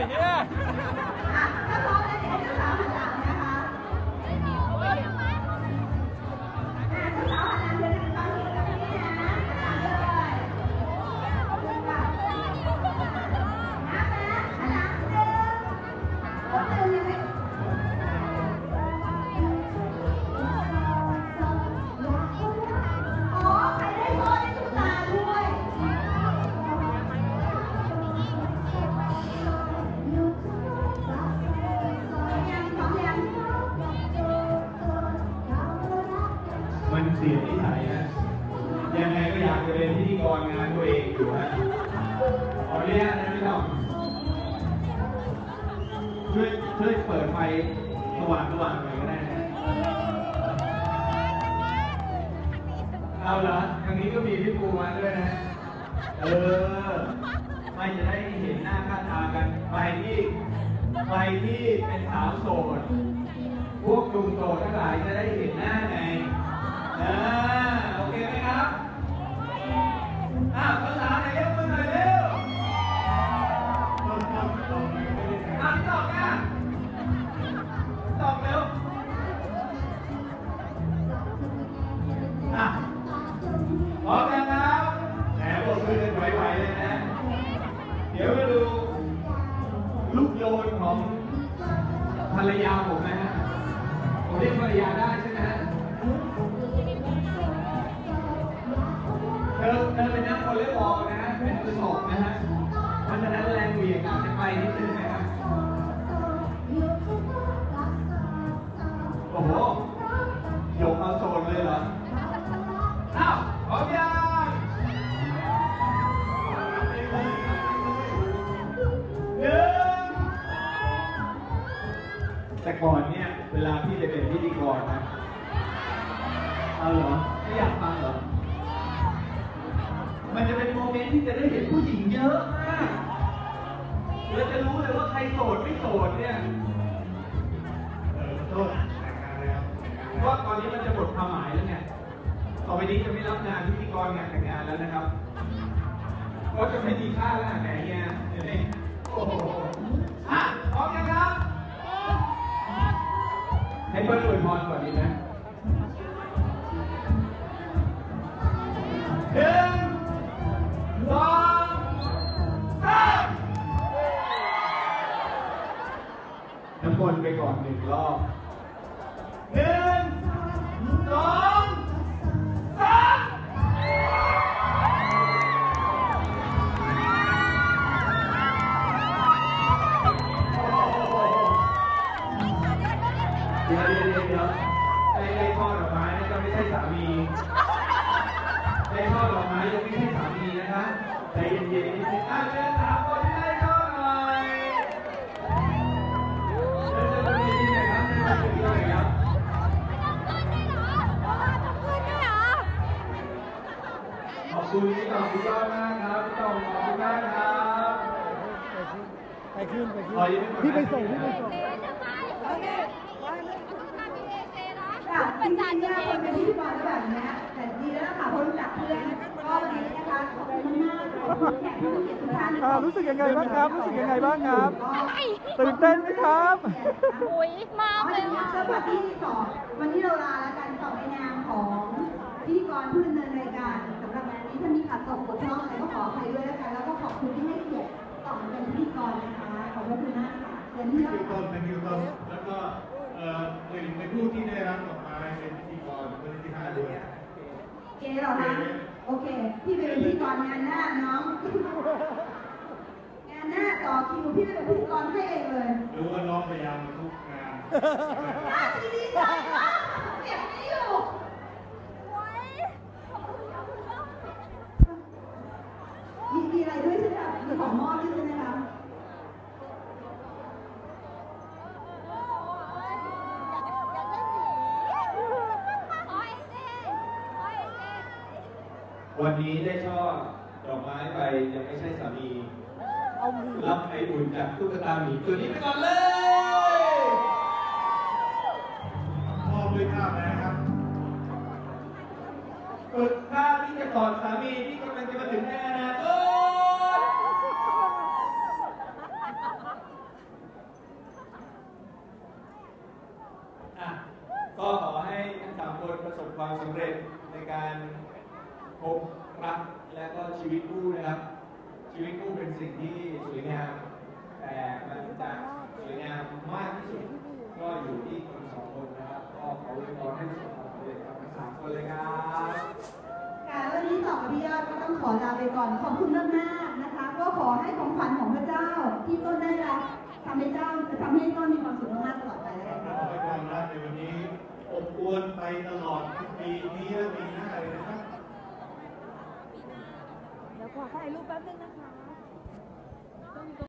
yeah. สียนิสัยนะยังไงก็อยากจะเป็นพิธีกรงานตัวเองอยู่นะขออนุญาตนะพี่น้องช่วยช่วยเปิดไฟสว่างสว่างหน่อยก็ได้นะเอาเหรอทางนี้ก็มีพี่ปูมาด้วยนะ เออไม่จะได้เห็นหน้าค่าตากันใครที่ใครที่เป็นสาวโสด พวกหนุ่มโสดทั้งหลายจะได้เห็นหน้า ดี๋ยวมาดูลูกโยนของภรรยาผมนะฮะ ผมเรียกภรรยาได้ใช่ไหมฮะ เธอเธอเป็นนักวอลเลย์บอลนะฮะเป็นมือสองนะฮะเพราะฉะนั้นแรงเหวี่ยงอาจจะไปนิดนึงนะครับ แต่ก่อนเนี่ยเวลาพี่จะเป็นพิธีกรนะ เอาเหรอ ไม่อยากฟังเหรอ มันจะเป็นโมเมนต์ที่จะได้เห็นผู้หญิงเยอะมากเราจะรู้เลยว่าใครโสดไม่โสดเนี่ยเออโทษแต่งงานแล้วเพราะว่าตอนนี้มันจะหมดความหมายแล้วไงต่อไปนี้จะไม่รับงานพิธีกรงานแต่งงานแล้วนะครับก็จะไม่มีค่าแล้วไหนเนี่ยเดี๋ยวนี้โอ้โหอะพร้อมยังครับ ให้เปิ้ลอวยพรก่อนดีไหมหนึ่งสองสามน้ำมนต์ไปก่อนหนึ่งรอบหนึ่งสอง อ้ช่อดอกไม้ยังไม่ใช่สามีนะคะใจเย็นๆนิดนึงอะเชิญสามคนที่ได้ช่อหน่อยเชิญเชิญบนเวทีหน่อยครับเชิญบนเวทีหน่อยครับขอบคุณพี่ต่อพี่ยอดมากครับพี่ต่อขอบคุณมากครับไปขึ้นไปขึ้นอ๋อยังไม่หมดพี่ไปส่งพี่ไปส่งค่ะจริงๆเนี่ยคนเป็นพิธีกรก็แบบเนี้ยแต่ดีแล้วล่ะค่ะเพราะรู้จักเพื่อนก็วันนี้นะคะขอบคุณมากขอบคุณแขกผู้มีเกียรติทุกท่านอ่ารู้สึกยังไงบ้างครับ รู้สึกยังไงบ้างครับตื่นเต้นไหมครับอุ้ยมาอ๋อกเลเดี๋ยยวนี้อะเริ่มมาที่ต่อวันนี้เราลาแล้วกันต่อในนามของพิธีกรผู้ดำเนินรายการสำหรับงานนี้ถ้ามีขาดตกบกพร่องอะไรก็ขออภัยด้วยแล้วกันแล้วก็ขอบคุณที่ให้เกียรติต่อเป็นพิธีกรนะคะขอบพระคุณมากค่ะเดี๋ยวนี้คิวต้นเป็นคิวต้นแล้วก็เอ่อหนึ่งในผู้ที่ได้รับดอกไม้เป็นพิธีกรเป็นที่ห้าด้วย เก๋เหรอคะโอเค พี่ไปเป็นพิธี กรงานหน้าน้อง งานหน้าต่อคิวพี่ไปเป็นพิธีกรให้เองเลยรู้ว่าน้องพยายามทุกงานอ้าวดีดีจังอ้าวเก็บไม่อยู่มีมีอะไรด้วยใช่ไหมคะมีของมอบด้วยใช่ไหมคะ วันนี้ได้ช่อดอกไม้ไปยังไม่ใช่สามี เอามือรับไออุ่นจากตุ๊กตาหมีตัวนี้ไปก่อนเลยมอบด้วยภาพนะครับฝึกท่าที่จะกอดสามีที่กำลังจะมาถึงในอนาคตอะก็ขอให้ทั้งสามคนประสบความสำเร็จในการ พบรักและก็ชีวิตคู่นะครับ ชีวิตคู่เป็นสิ่งที่สวยงาม แต่มันจะสวยงามมากที่สุด ก็อยู่ที่คนสองคนนะครับ ก็ขออวยพรให้ประสบความสำเร็จกับทั้งสามคนเลยครับค่ะวันนี้ต่อกับพี่ยอดก็ต้องขอลาไปก่อน ขอบคุณมากมากๆนะคะ ก็ขอให้ของขวัญของพระเจ้าที่ต้นได้รับทำให้เจ้าจะทำให้ต้นมีความสุขมากๆตลอดไปแล้วกันขอให้ความรักในวันนี้อบอุ่นอวนไปตลอดปีนี้และปีหน้าเลยนะครับ เดี๋ยว ขอถ่ายรูปแป๊บนึงนะคะ